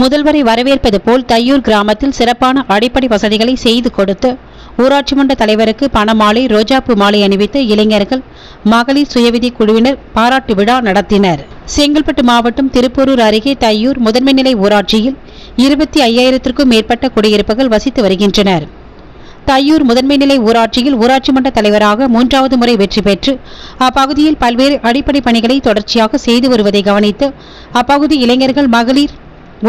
முதல்வரை வரவேற்பது போல் தையூர் கிராமத்தில் சிறப்பான அடிப்படை வசதிகளை செய்து கொடுத்து ஊராட்சி மன்ற தலைவருக்கு பணமாலை ரோஜாப்பு மாலை அணிவித்து இளைஞர்கள் மகளிர் சுயவிதி குழுவினர் பாராட்டு விழா நடத்தினர். செங்கல்பட்டு மாவட்டம் திருப்பூரூர் அருகே தையூர் முதன்மை நிலை ஊராட்சியில் இருபத்தி ஐயாயிரத்திற்கும் மேற்பட்ட குடியிருப்புகள் வசித்து வருகின்றனர். தையூர் முதன்மை நிலை ஊராட்சியில் ஊராட்சி மன்ற தலைவராக மூன்றாவது முறை வெற்றி பெற்று அப்பகுதியில் பல்வேறு அடிப்படை பணிகளை தொடர்ச்சியாக செய்து வருவதை கவனித்து அப்பகுதி இளைஞர்கள் மகளிர்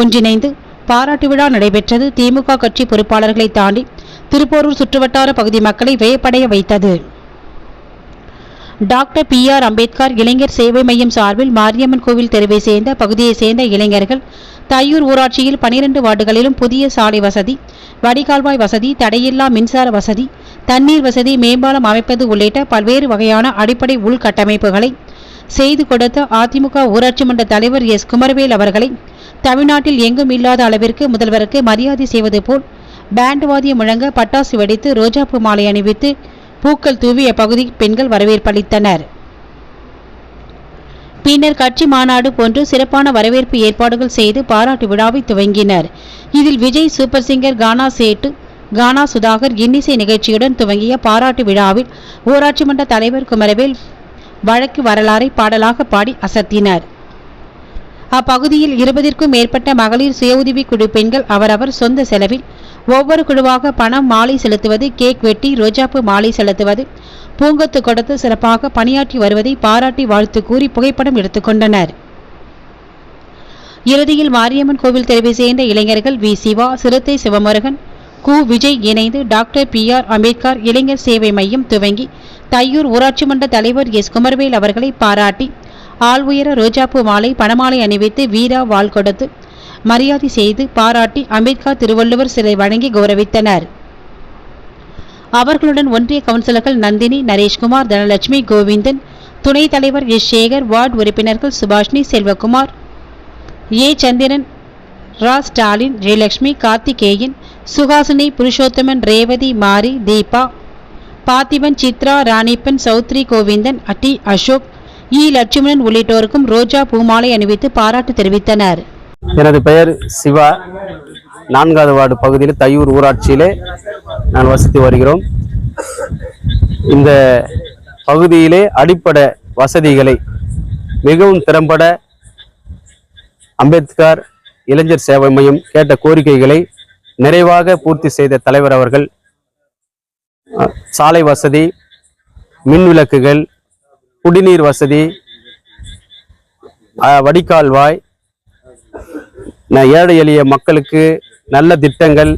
ஒன்றிணைந்து பாராட்டு விழா நடைபெற்றது. திமுக கட்சி பொறுப்பாளர்களை தாண்டி திருப்போரூர் சுற்றுவட்டார பகுதி மக்களை வியப்படைய வைத்தது. டாக்டர் பி ஆர் அம்பேத்கர் இளைஞர் சேவை மையம் சார்பில் மாரியம்மன் கோவில் தெருவை சேர்ந்த பகுதியைச் சேர்ந்த இளைஞர்கள் தையூர் ஊராட்சியில் பனிரெண்டு வார்டுகளிலும் புதிய சாலை வசதி வடிகால்வாய் வசதி தடையில்லா மின்சார வசதி தண்ணீர் வசதி மேம்பாலம் அமைப்பது உள்ளிட்ட பல்வேறு வகையான அடிப்படை உள்கட்டமைப்புகளை செய்து கொடுத்த அதிமுக ஊராட்சி மன்ற தலைவர் எஸ். குமரவேல் அவர்களை தமிழ்நாட்டில் எங்கும் இல்லாத அளவிற்கு முதல்வருக்கு மரியாதை செய்வது போல் பேண்ட் வாதியம் முழங்க பட்டாசு வெடித்து ரோஜாப்பூ மாலை அணிவித்து பூக்கள் தூவி அப்பகுதி பெண்கள் வரவேற்பளித்தனர் பின்னர் கட்சி மாநாடு போன்று சிறப்பான வரவேற்பு ஏற்பாடுகள் செய்து பாராட்டு விழாவை துவங்கினர். இதில் விஜய் சூப்பர் சிங்கர் கானா சேட்டு கானா சுதாகர் இன்னிசை நிகழ்ச்சியுடன் துவங்கிய பாராட்டு விழாவில் ஊராட்சி மன்ற தலைவர் குமரவேல் வழக்கு வரலாறை பாடலாக பாடி அசத்தினர். அப்பகுதியில் இருபதிற்கும் மேற்பட்ட மகளிர் சுய உதவி குழு பெண்கள் அவரவர் சொந்த செலவில் ஒவ்வொரு குழுவாக பணம் மாலை செலுத்துவது கேக் வெட்டி ரோஜாப்பு மாலை செலுத்துவது பூங்கொத்து கொடுத்து சிறப்பாக பணியாற்றி வருவதை பாராட்டி வாழ்த்து கூறி புகைப்படம் எடுத்துக்கொண்டனர் இறுதியில் மாரியம்மன் கோவில் தெருவை சேர்ந்த இளைஞர்கள் வி சிவா சிறுத்தை சிவமுருகன் கு விஜய் இணைந்து டாக்டர் பி ஆர் அம்பேத்கர் இளைஞர் சேவை மையம் துவங்கி தையூர் ஊராட்சி மன்ற தலைவர் எஸ் குமரவேல் அவர்களை பாராட்டி ஆள் உயர ரோஜாப்பூ மாலை பணமாலை அணிவித்து வீரா வாள் கொடுத்து மரியாதை செய்து பாராட்டி அம்பேத்கர் திருவள்ளுவர் சிலை வழங்கி கௌரவித்தனர். அவர்களுடன் ஒன்றிய கவுன்சிலர்கள் நந்தினி நரேஷ்குமார் தனலட்சுமி கோவிந்தன் துணைத் தலைவர் எஸ் சேகர் வார்டு உறுப்பினர்கள் சுபாஷ்னி செல்வகுமார் ஏ சந்திரன் ரா ஸ்டாலின் ஜெயலட்சுமி கார்த்திகேயன் சுகாசினி புருஷோத்தமன் ரேவதி மாரி தீபா பார்த்திபன் சித்ரா ராணிப்பன் சௌத்ரி கோவிந்தன் அட்டி அசோக் இ. லட்சுமணன் உள்ளிட்டோருக்கும் ரோஜா பூமாலை அணிவித்து பாராட்டு தெரிவித்தனர். எனது பெயர் சிவா. நான்காவது வார்டு பகுதியில் தையூர் ஊராட்சியிலே நான் வசித்து வருகிறோம். இந்த பகுதியிலே அடிப்படை வசதிகளை மிகவும் திறம்பட அம்பேத்கர் இளைஞர் சேவை மையம் கேட்ட கோரிக்கைகளை நிறைவாக பூர்த்தி செய்த தலைவர் அவர்கள் சாலை வசதி மின் விளக்குகள் குடிநீர் வசதி வடிகால்வாய் ஏழை எளிய மக்களுக்கு நல்ல திட்டங்கள்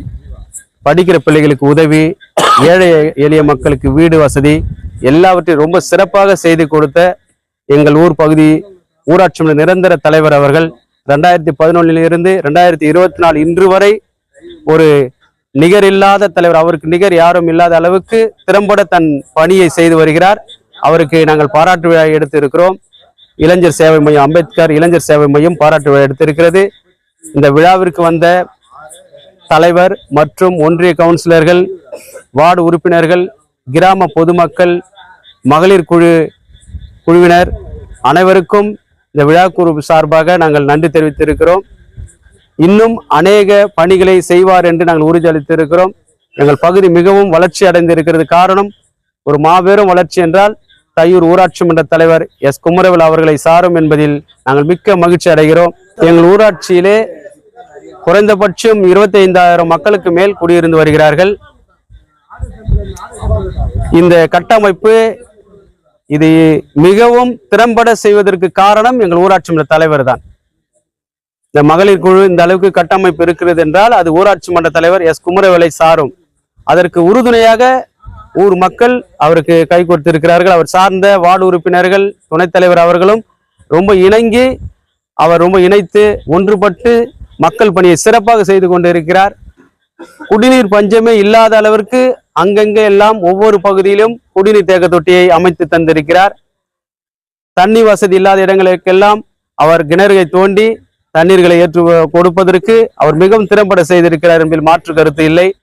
படிக்கிற பிள்ளைகளுக்கு உதவி ஏழை எளிய மக்களுக்கு வீடு வசதி எல்லாவற்றையும் ரொம்ப சிறப்பாக செய்து கொடுத்த எங்கள் ஊர் பகுதி ஊராட்சி நிரந்தர தலைவர் அவர்கள் ரெண்டாயிரத்தி பதினொன்னிலிருந்து ரெண்டாயிரத்தி இருபத்தி நாலு இன்று வரை ஒரு நிகர் இல்லாத தலைவர் அவருக்கு நிகர் யாரும் இல்லாத அளவுக்கு திறம்பட தன் பணியை செய்து வருகிறார். அவருக்கு நாங்கள் பாராட்டு விழா எடுத்திருக்கிறோம் இளைஞர் சேவை மையம் அம்பேத்கர் இளைஞர் சேவை மையம் பாராட்டு விழா எடுத்திருக்கிறது இந்த விழாவிற்கு வந்த தலைவர் மற்றும் ஒன்றிய கவுன்சிலர்கள் வார்டு உறுப்பினர்கள் கிராம பொதுமக்கள் மகளிர் குழு குழுவினர் அனைவருக்கும் இந்த விழா குழு சார்பாக நாங்கள் நன்றி தெரிவித்திருக்கிறோம். இன்னும் அநேக பணிகளை செய்வார் என்று நாங்கள் உறுதியளித்திருக்கிறோம் எங்கள் பகுதி மிகவும் வளர்ச்சி அடைந்திருக்கிறது. காரணம் ஒரு மாபெரும் வளர்ச்சி என்றால் தையூர் ஊராட்சி மன்ற தலைவர் எஸ். குமரவேல் அவர்களை சாரும் என்பதில் நாங்கள் மிக்க மகிழ்ச்சி அடைகிறோம். எங்கள் ஊராட்சியிலே குறைந்தபட்சம் இருபத்தி ஐந்தாயிரம் மக்களுக்கு மேல் குடியிருந்து வருகிறார்கள். இந்த கட்டமைப்பு இது மிகவும் திறம்பட செய்வதற்கு காரணம் எங்கள் ஊராட்சி மன்ற தலைவர் தான். இந்த மகளிர் குழு இந்த அளவுக்கு கட்டமைப்பு இருக்கிறது என்றால் அது ஊராட்சி மன்ற தலைவர் எஸ். குமரவேலை சாரும். அதற்கு உறுதுணையாக ஊர் மக்கள் அவருக்கு கை கொடுத்திருக்கிறார்கள். அவர் சார்ந்த வார்டு உறுப்பினர்கள் துணைத் தலைவர் அவர்களும் ரொம்ப இணங்கி அவர் ரொம்ப இணைத்து ஒன்றுபட்டு மக்கள் பணியை சிறப்பாக செய்து கொண்டிருக்கிறார். குடிநீர் பஞ்சமே இல்லாத அளவிற்கு அங்கங்கே எல்லாம் ஒவ்வொரு பகுதியிலும் குடிநீர் தேக்க தொட்டியை அமைத்து தந்திருக்கிறார். தண்ணி வசதி இல்லாத இடங்களுக்கெல்லாம் அவர் கிணறுகை தோண்டி தண்ணீர்களை ஏற்று கொடுப்பதற்கு அவர் மிகவும் திறம்பட செய்திருக்கிறார் என்பதில் மாற்று கருத்து இல்லை.